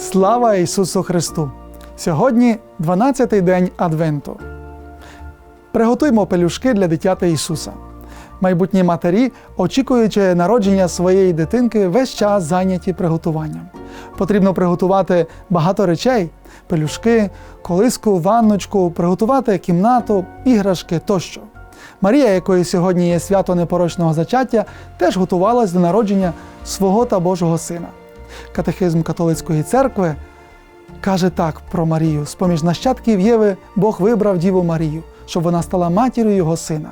Слава Ісусу Христу! Сьогодні 12-й день Адвенту. Приготуймо пелюшки для дитяти Ісуса. Майбутні матері, очікуючи народження своєї дитинки, весь час зайняті приготуванням. Потрібно приготувати багато речей: пелюшки, колиску, ванночку, приготувати кімнату, іграшки тощо. Марія, якої сьогодні є свято непорочного зачаття, теж готувалась до народження свого та Божого сина. Катехизм католицької церкви каже так про Марію: з-поміж нащадків Єви Бог вибрав Діву Марію, щоб вона стала матір'ю його сина,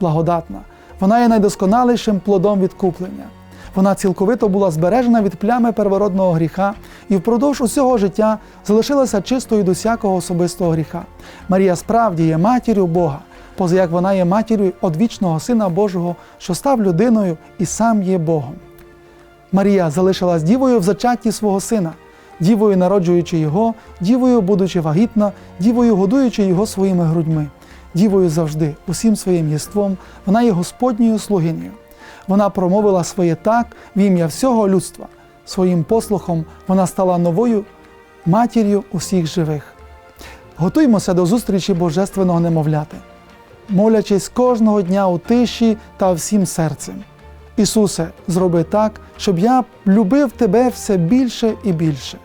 благодатна. Вона є найдосконалішим плодом відкуплення. Вона цілковито була збережена від плями первородного гріха і впродовж усього життя залишилася чистою до всякого особистого гріха. Марія справді є матір'ю Бога, поза як вона є матір'ю одвічного Сина Божого, що став людиною і сам є Богом. Марія залишилась дівою в зачатті свого сина, дівою народжуючи його, дівою, будучи вагітна, дівою годуючи його своїми грудьми, дівою завжди, усім своїм єством, вона є Господньою слугинею. Вона промовила своє так в ім'я всього людства. Своїм послухом вона стала новою матір'ю усіх живих. Готуймося до зустрічі Божественного немовляти, молячись кожного дня у тиші та всім серцем. Ісусе, зроби так, щоб я любив Тебе все більше і більше.